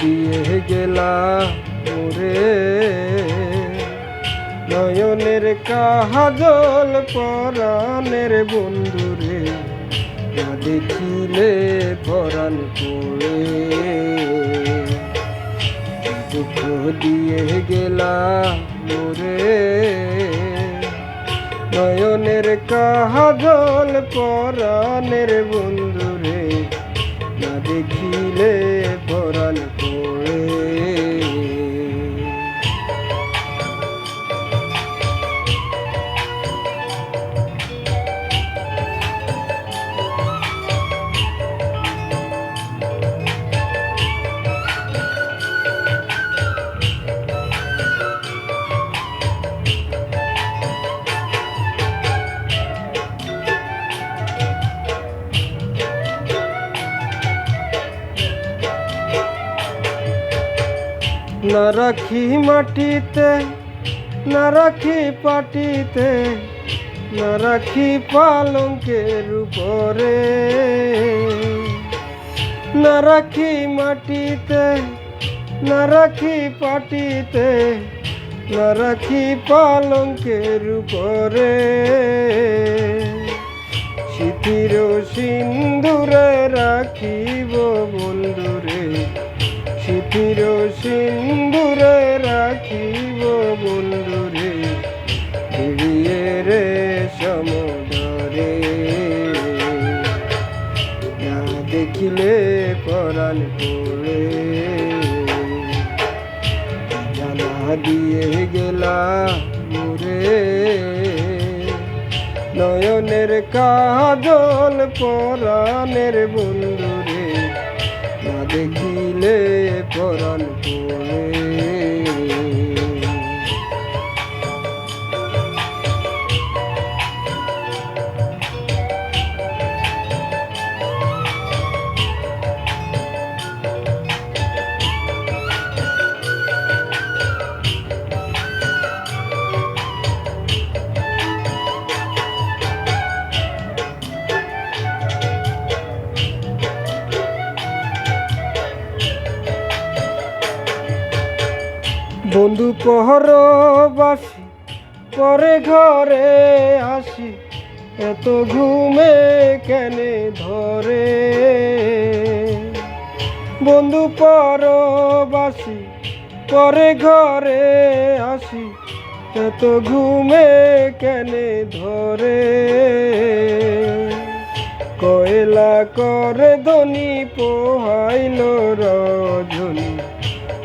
দিয়ে গেলা মোরে নয়নের কাহাজল পরাণের বন্ধুরে না দেখিলে পরাণ পড়ে। দুঃখ দিয়ে গেলা মোরে নয়নের কাহাজল পরাণের বন্ধুরে না দেখিলে পরাণ না রাখি মাটিতে, না রাখি পাটিতে, না রাখি পালঙ্কের উপরে। না রাখি মাটিতে, না রাখি পাটিতে, না রাখি পালঙ্কের উপরে। শীতির সিন্দুরে রাখিব বন্ধুরে শীতির সিন্দুরে পরাণ পড়ে জানা দিয়ে গেলা মোরে নয়নের কাজল পরাণের বন্ধুরে না দেখিলে পরাণ পড়ে বন্ধু পহর বাসি পরে ঘরে আসি। এত ঘুমে কেনে ধরে? বন্ধু পরবাসি, পরে ঘরে আসি। এত ঘুমে কেনে ধরে? কয়লা করে ধনী পোহাইল রজনী।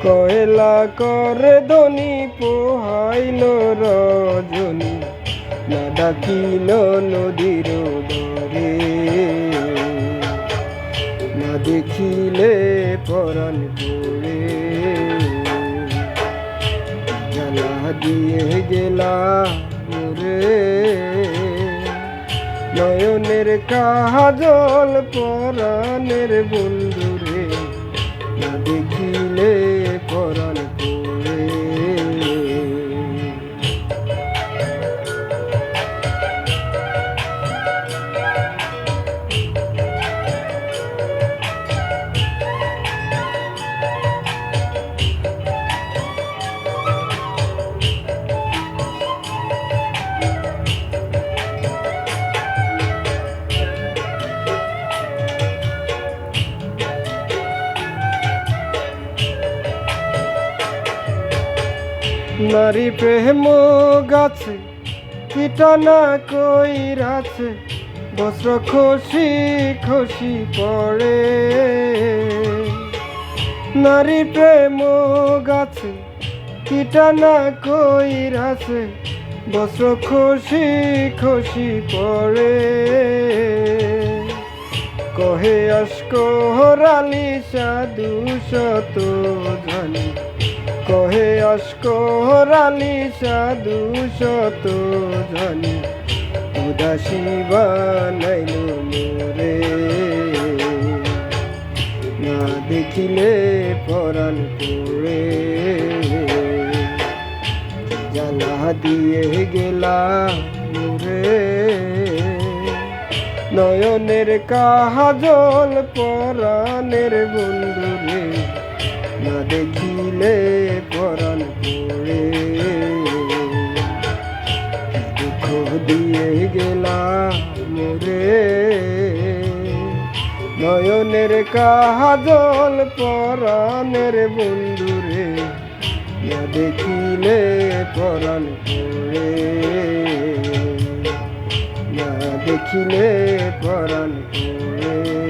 কয়লা করে ধনী পোহাইল রজনী, না ডাকিল নদীর দরে। না দেখিলে পরাণ পড়ে। জ্বালা দিয়ে গেলা মোরে নয়নের কাজল পরাণের বন্ধুরে। দেখিলে পরাণ নারী প্রেম গাছে, কীটানা কই রাছে, বস্ত্র খুশি খুশি পড়ে। নারী প্রেম গাছে, কীটানা কই রাছে, বস্ত্র খুশি খুশি পড়ে। কহে আসকো হরালি সাধু শত জানি কহে আসকো হরালি সাধু শত জানি। উদাসী বানাইল মোরে। না দেখিলে পরাণ পড়ে জ্বালা দিয়ে গেলা মোরে। নয়নের কাজল পরাণের বন্ধুরে। না দেখিলে পরাণ দিয়ে গেলাম মোরে নয়নের কাজল পরাণের বন্ধুরে না দেখিলে পরাণ পড়ে। না দেখিলে পরাণ পড়ে।